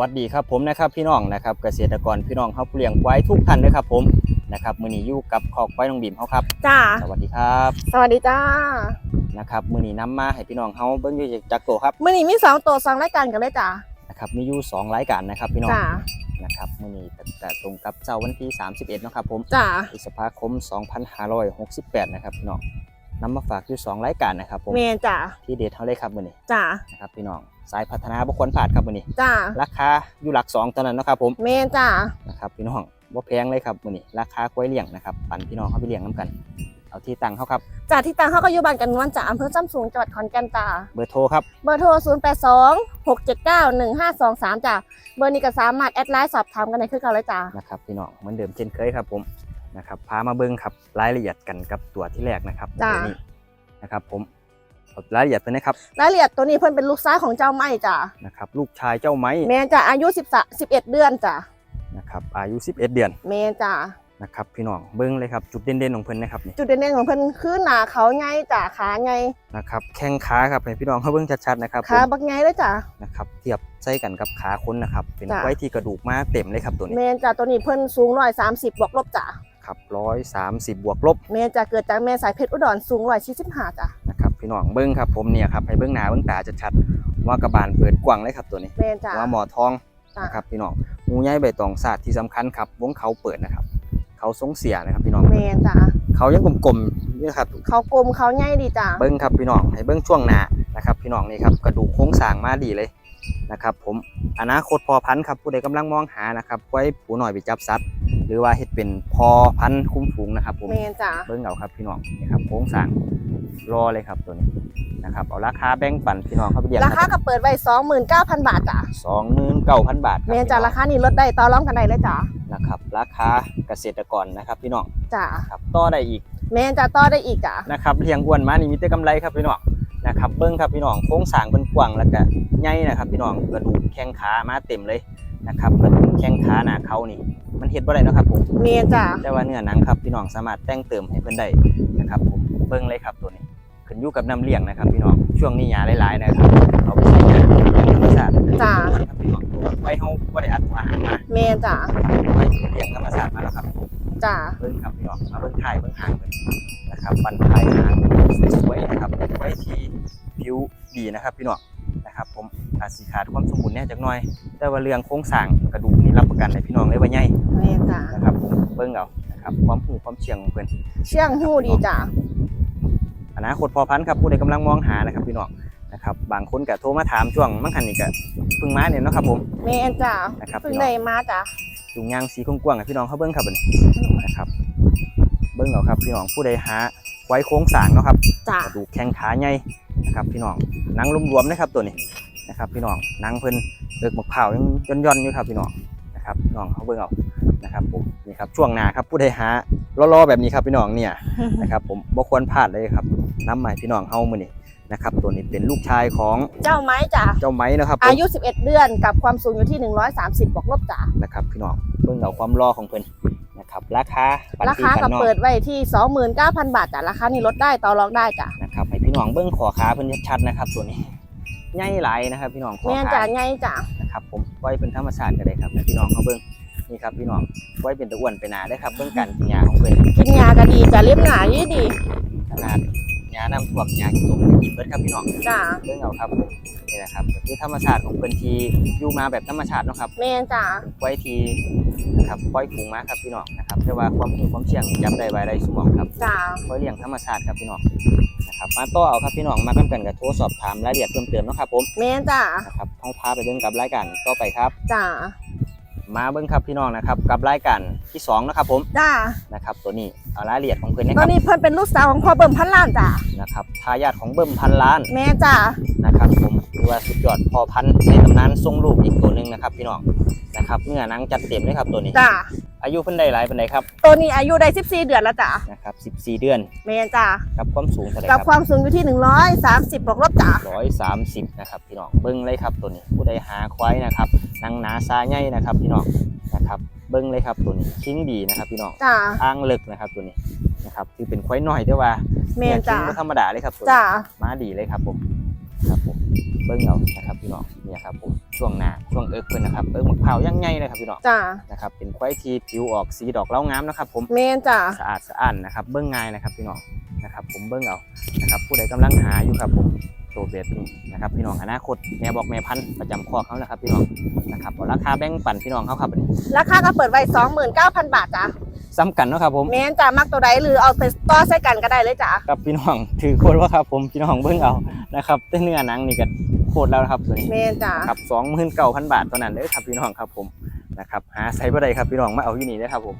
วัสดีครับผมนะครับพี่น้องนะครับเกษตรกรพี่น้องเขาผู้เลี้ยงควายทุกท่านเลยครับผมนะครับมื้อนี้อยู่กับคอกควายน้องบีมเขาครับจ้าสวัสดีครับ สวัสดีจ้านะครับมื้อนี้นํมาให้พี่น้องเขาเบิ่งอยู่จากโตครับมื่อนี้มีสองตัวสองรายการกันเลยจ้านะครับมีอยู่สองรายการนะครับพี่น้องจ้านะครับมื้อนี้แต่ตรงกับเจ้าวันที่ 31เนาะครับผมจ้าพฤษภาคม 2568 นะครับพี่น้อง นำมาฝากอยู่สองรายการนะครับผมเมนจ้าที่เด็ดเท่าเลยครับมื้อนี้จ้านะครับพี่น้องสายพัฒนาบุคคลผ่านครับมื้อนี้จ้าราคาอยู่หลักสองเท่านั้นเนาะครับผมเมนจ้านะครับพี่น้องบ่แพงเลยครับมื้อนี้ราคากล้วยเลี้ยงนะครับปั่นพี่น้องเขาไปเลี้ยงน้ำกันเอาที่ตั้งเขาครับจ้าที่ตั้งเขาก็อยู่บ้านกันนวลจ้าอำเภอซ้ำสูงจังหวัดขอนแก่นจ้าเบอร์โทรครับเบอร์โทร 0 8 2 6 7 9 1 5 2 3จ้าเบอร์นี้ก็สามารถแอดไลน์สอบถามกันได้คือเก่าเลยจ้านะครับพี่น้องเหมือนเดิมเช่นเคยครับผม นะครับพามาเบิ่งครับรายละเอียดกันกับตัวที่แรกนะครับจ้าตัวนี้นะครับ ผมเอารายละเอียดเพิ่นนะครับรายละเอียดตัวนี้เพิ่นเป็นลูกซ้ายของเจ้าไม้จ้านะครับ ลูกชายเจ้าไม้เมนจ้าอายุ13 11 เดือนจ้านะครับอายุ 11 เดือนเมนจ้านะครับ พี่น้องเบิ่งเลยครับจุดเด่นๆของเพิ่นนะครับนี่จุดเด่นๆของเพิ่นคือหนาเขาใหญ่จ้าขาใหญ่นะครับแข้งขาครับให้พี่น้องเขาเบิ่งชัดๆนะครับผมขาบักใหญ่เลยจ้านะครับเทียบใส่กันกับขาคนนะครับเป็นจ้ะ ไว้ที่กระดูกมาเต็มเลยครับตัวนี้เมนจ้าตัวนี้เพิ่นสูง130บวกลบจ้าครับ130บวกลบแม่จะเกิดจากแม่สายเพชรอุดรสูงร้อยสี่สิบห้าจ้ะนะครับพี่น้องเบิ้งครับผมเนี่ยครับให้เบิ้งหน้าเบิ้งตาชัดๆว่ากระบาลเปิดกว้างเลยครับตัวนี้แม่จ้ะว่าหมอทองจ้ะนะครับพี่น้องงูใหญ่ใบตองศาสตร์ที่สำคัญครับวงเขาเปิดนะครับ เขาทรงเสียนะครับพี่น้องแม่จ้ะเขายังกลมๆนี่นะครับเขากลมเขาใหญ่ดีจ้ะเบิ้งครับพี่น้องให้เบิ้งช่วงหน้านะครับพี่น้องนี่ครับกระดูกโครงสร้างมาดีเลยนะครับผมอนาคตพอพันธุ์ครับผู้ใดกำลังมองหานะครับไว้ผูหน่อยไปจับสัตว์ หรือว่าเฮ็ดเป็นพอพันธุ์คุ้มฝูงนะครับผมแม่จ้ะเบิ้งเอาครับพี่น้องนี่ครับโค้งสั่งรอเลยครับตัวนี้นะครับเอาราคาแบ่งปันพี่น้องเขาไปเรียนราคาก็เปิดไว้สองหมื่นเก้าพันบาทจ้ะสองหมื่นเก้าพันบาทครับแม่จ้ะพี่น้องราคานี้ลดได้ต่อรองกันได้เลยจ้ะนะครับราคาเกษตรกรนะครับพี่น้องจ้ะครับต่อได้อีกแม่จ้ะต่อได้อีกจ้ะนะครับเลี้ยงอ้วนมานี่มีแต่กำไรครับพี่น้องนะครับเบิ้งครับพี่น้องโค้งสั่งเป็นกว้างแล้วก็ใหญ่นะครับพี่น้องกระดูกแข้งขามาเต็มเลยนะครับกระดูกแข้งขาหน้าเขานี่ มันเฮ็ดบ่ได้เนาะครับผมแม่จ้ะแต่ว่าเนื้อหนังครับพี่น้องสามารถแต่งเติมให้เพิ่นได้นะครับผมเบิ้งเลยครับตัวนี้ขึ้นอยู่กับน้ำเลี้ยงนะครับ พี่น้องช่วงนี้หญ้าหลายๆนะครับเอาไปใช้หญ้าธรรมชาติจ้ะครับพี่น้องไว้เฮาบ่ได้อัดอาหารมาแม่จ้ะไว้เลี้ยงธรรมชาติมาแล้วครับจ้ะเบิ้งครับพี่น้องมาเบิ้งถ่ายเบิ้งหางเพิ่นนะครับปันถ่ายหางสวยๆนะครับไว้ที่ผิวดีนะครับ พี่น้อง นะครับผมอาจสิขาดความสมบูรณ์แหน่จักหน่อย แต่ว่าเรื่องโครงสร้างกระดูกนี่รับประกันให้พี่น้องเลยว่าใหญ่แม่จ้ะนะครับผมเบิ้งเอานะครับความหูความเชียงของเพิ่นเชื่องหู้ดีจ้ะอนาคตพอพันธุ์ครับผู้ใดกำลังมองหานะครับพี่น้องนะครับบางคนก็โทรมาถามช่วงมั่งคันนี่ก็เพิ่งมาเนี่ยเนาะครับผม แม่จ้ะนะครับเพิ่งพี่น้ได้องมาจ้ะจุงยางสีกว้างๆให้พี่น้องเขาเบิ้งครับบัดนี้นะครับ เบิ้งเอาครับพี่น้องผู้ใดหาไว้โค้งสร้างเนาะครับจ้ะกระดูกแข้งขาใหญ่ นะครับพี่น้องหนังรวมๆนะครับตัวนี้นะครับพี่น้องหนังเพิ่นเลือกมะพร้าวยังย่อนๆอยู่ครับพี่น้องนะครับพี่น้องเขาเบิ่งเอานะครับผมนี่ครับช่วงหน้าครับผู้ใดหารอๆแบบนี้ครับพี่น้องเนี่ยนะครับผมบ่ควรพลาดเลยครับน้ำใหม่พี่น้องเฮามื้อนี้นะครับตัวนี้เป็นลูกชายของเจ้าไม้จ้ะเจ้าไม้นะครับผมอายุ 11 เดือนกับความสูงอยู่ที่ 130บวกลบจ้ะนะครับพี่น้องเบิ่งเอาความรอของเพิ่นนะครับราคาปันราปีคาปัก็นนอกเปิดไว้ที่ 29,000 บาทจ้ะราคานี้ลดได้ต่อรองได้จ้ะนะครับให้ พี่น้องเบิ่งขอขาเพิ่นชัดๆนะครับ ตัวนี้ใหญ่หลายนะครับ พี่น้องขอแม่ขาจ้ะใหญ่จ้ะนะครับ ผมไว้เป็นธรรมชาติก็ได้ครับให้พี่น้องเขาเบิ่งนี่ครับพี่น้องไว้เป็นตะอ้วนไปหนาได้อครับเบิ่งกันกินยาของเพิ่นกินยาก็ดีจ้ะเล็บหนายี่ดีขนาดยาน้ำท่วมยากินตมกินเบิดครับพี่น้องจ้ะเบิ่งเอาครับผมนี่นะครับก็คือธรรมชาติของเพิ่นที่อยู่มาแบบธรรมชาติเนาะครับแม่จ้ะไว้ที่นะครับปล่อยฝูงมาครับพี่น้องนะครับแต่ว่าความหิวความเชี่ยงจับได้ไว้ได้สมองครับจ้ะไว้เลี้ยงธรรมชาติครับพี่น้อง นะครับมาต่อเอาครับพี่น้องมากันกันกับโทรสอบถามรายละเอียดเพิ่มเติมเนาะครับผมแม่จ้ะนะครับห้องพาไปเบิ่งกับรายการต่อไปครับ จ้ะมาเบิ่งครับพี่น้องนะครับกับรายการที่สองนะครับผมจ้ะนะครับตัวนี้เอารายละเอียดของเพิ่นนะตคอรันบนี้เพิ่นเป็นลูกสาวของพ่อเบิ่มพันล้านจ้ะนะครับทายาทของเบิ่มพันล้านแม่จ้ะนะครับผมถือว่าสุดยอดพอพันธุ์ในตำนานทรงลูกอีกตัวหนึ่งนะครับพี่น้องนะครับเนื้อหนังจัดเต็มเลยครับตัวนี้ จ้ะ อายุเพิ่นได้หลายปานใดครับตัวนี้อายุได้ 14 เดือนแล้วจ้ะนะครับ14 เดือนแม่จ้ะกับความสูงเท่าไหร่กับคครับวามสูงอยู่ที่ 130บวกลบจ้ะ130นะครับพี่น้องเบิ่งเลยครับตัวนี้ผู้ใดหาควายนะครับหนังหนาซาใหญ่นะครับพี่น้องนะครับเบิ่งเลยครับตัวนี้ชิ้งดีนะครับพี่น้องจ้ะอ้างเลิกนะครับตัวนี้นะครับคือเป็นควายน้อยแต่ว่าแม่เนี่ยจ้ะคิงบ่ธรรมดาเลยครับตัวนี้ จ้ะมาดีเลยครับผมครับผมเบิ้งเอานะครับพี่น้องเนี่ยครับผม ช่วงหน้าช่วงเอิกเพิ่นนะครับเอิกมะพร้าวยังใหญ่เลยครับพี่น้องจ้านะครับเป็นควายที่ผิวออกสีดอกเล้างามนะครับผมแมนจ้าสะอาดสะอ้านนะครับเบิ้งง่ายนะครับพี่น้องนะครับผมเบิ้งเอานะครับผู้ใดกำลังหาอยู่ครับผมตัวเบสนี่นะครับพี่น้องอนาคตแม่บอกแม่พันธุ์ประจำคอกเขานะครับพี่น้องนะครับเอาราคาแบ่งปันพี่น้องเขาครับอันนี้ราคาก็เปิดไว้สองหมื่นเก้าพันบาทจ้าซ้ำกันเนาะครับผมแมนจ้ามักตัวใดหรือเอาไปต่อใส่กันก็ได้เลยจ้ากับพี่น้องถือโคตรว่าครับผมพี่น้องเบิ้งเอานะครับแต่เนื้อหนังนี่ก็โค ตรแล้วนะครับตัวนี้แมนจ้าครับสองหมื่นเก้าพันบาทตัวนั้นเด้อครับพี่น้องครับผมนะครับหาใส่บ่ได้ครับพี่น้องมาเอาอยู่นี่เด้อครับผม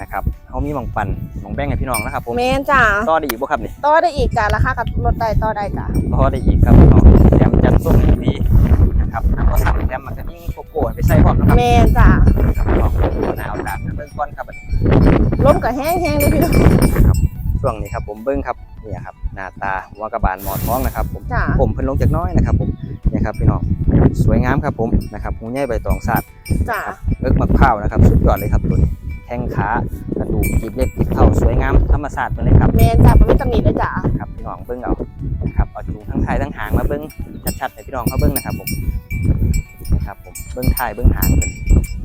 นะครับเขามีหมองปันหมองแบ่งให้พี่น้องนะครับผมแมนจ้าต่อได้อีกบ่ครับนี่ต่อได้อีกจ้าราคาก็ลดได้ต่อได้จ้าต่อได้อีกครับพี่น้องแถมจัดส่งดีนะครับแล้วก็สั่งแถมมันก็ยิ่งโกโก้ไปใส่พร้อมนะครับแมนจ้าครับพี่น้องหนาวดาบเบิ่งก่อนครับบัดนี้ล้มกับแห้งแห้งเลยพี่น้องช่วงนี้ครับผมเบิ่งครับเนี่ยครับ หน้าตาหัวกระบาลหมอท้องนะครับ ผมจ้าผมเพิ่นลงจากน้อยนะครับ ผมเนี่ยครับพี่น้องสวยงามครับผมนะครับหูใหญ่ใบตองสาดจ้าเอิกมะพร้าวนะครับสุดยอดเลยครับตัวนี้แข้งขากระดูกกีบเล็กกีบเข่าสวยงามธรรมศาสตร์ไปเลยครับ แมนจ้ามันไม่ตำหนิเลยจ้าครับพี่น้องเบิ้งเอานะครับเอาจูงทั้งท้ายทั้งหางมาเบิ้งชัดๆให้พี่น้องเขาเบิ้งนะครับผมนะครับผมเบิ้งท้ายเบิ้งหางเป็น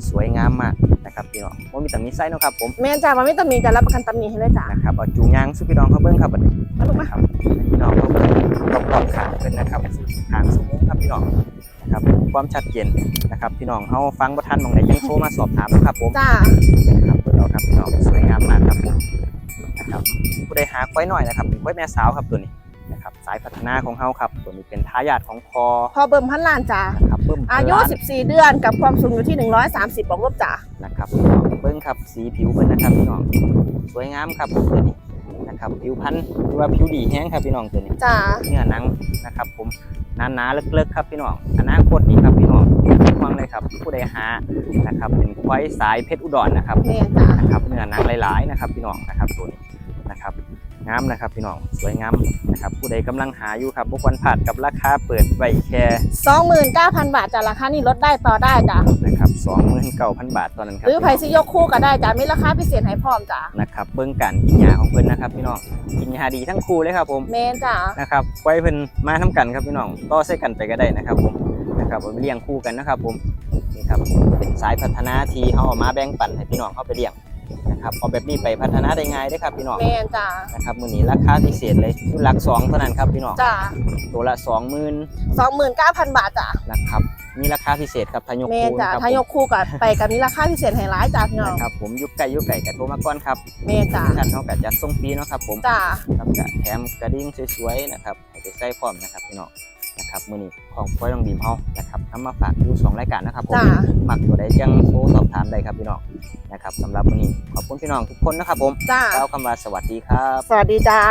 สวยงามมาก นะครับพี่น้องว่ามีแต่มีไส้เนาะครับผมแมนจ้ามันไม่ตำหนิจ้ารับประกันตำหนิให้เลยจ้านะครับเอาจูงยางสู้พี่น้องเขาเบิ้งครับบัดนี้มาลูกมาครับให้พี่น้องเขาเบิ้งรอบๆขางเป็นนะครับขางสูงครับพี่น้องนะครับความชัดเจนนะครับพี่น้องเขาฟังประทันมองไหนยังโทรมาสอบถามนะครับผมจ้านะครับเปิดเอาครับพี่น้องสวยงามมากครับผมนะครับผู้ใดหาควายหน่อยนะครับเป็นควายแม่สาวครับตัวนี้นะครับสายพัฒนาของเขาครับตัวนี้เป็นทายาทของพอพอเบิ่มพันล้านจ้านะครั บเบิ้มอายุล้น14 เดือนกับความสูงอยู่ที่ 130บวกลบจ้านะครับพี่น้องเบิ้งครับสีผิวเพิ่นนะครับพี่น้องสวยงามครับตัวนี้นะครับผิวพันธุ์หรือว่าผิวดีแห้งครับพี่น้องตัวนี้จ้าเนื้อหนังนะครับ ผมหนาๆเลิกๆครับพี่น้องอนาคตดีครับพี่น้องฟังเลยครับผู้ใดหานะครับเป็นควายสายเพชรอุดรนะครับแมนจ้านะครับเนื้อหนังหลายๆนะครับ พี่น้องนะครับตัวนี้นะครับ งามนะครับพี่น้องสวยงามนะครับผู้ใดกำลังหาอยู่ครับบุควรพลาดกับราคาเปิดไว้แค่29,000บาทจ้าราคานี่ลดได้ต่อได้จ้านะครับสองหมื่นเก้าพันบาทตอนนั้นครัหรือไผสิยกคู่ก็ได้จ้ามีราคาพิเศษให้พร้อมจ้านะครับเบิ้งกันกินยาของเพิ่นนะครับพี่น้องกินยาดีทั้งคู่เลยครับผมแมนจ้านะครับไว้เพิ่นมาทำกันครับพี่น้องต่อใส่กันไปก็ได้นะครับผมนะครับเอาไปเลี้ยงคู่กันนะครับผมนี่ครับเป็นสายพัฒนาที่เขาเอามาแบ่งปันให้พี่น้องเขาไปเลี้ยง นะครับเอาแบบนี้ไปพัฒนาได้ง่ายเด้อครับพี่น้องแมนจ้านะครับมื้อนี้ราคาพิเศษเลยอยู่หลักสองเท่านั้นครับพี่น้องจ้าตัวละ20,000 29,000บาทจ้านะครับมีราคาพิเศษครับทายกแมคูนจ้านะครับถ้ายกคู่กับไปกับมีราคาพิเศษให้หลายจ้าพี่น้องนะครับผมยุคไก่ยุคไก่กับโทรมาก่อนครับแมนจ้าท่านเขาก็จะส่งฟรีเนาะครับผมจ้าครับจะแถมกระดิ่งสวยๆนะครับให้ไปใส่พร้อมนะครับพี่น้องนะครับมื้อนี้ของป้อยน้องบีมเฮานะครับนำมาฝากอยู่สองรายการนะครับผมจ้ามักตัวใดยังโทรสอบถามได้ครับพี่น้อง นะครับสำหรับวันนี้ขอบคุณพี่น้องทุกคนนะครับผมจ้า แล้วคำว่าสวัสดีครับ สวัสดีจ้า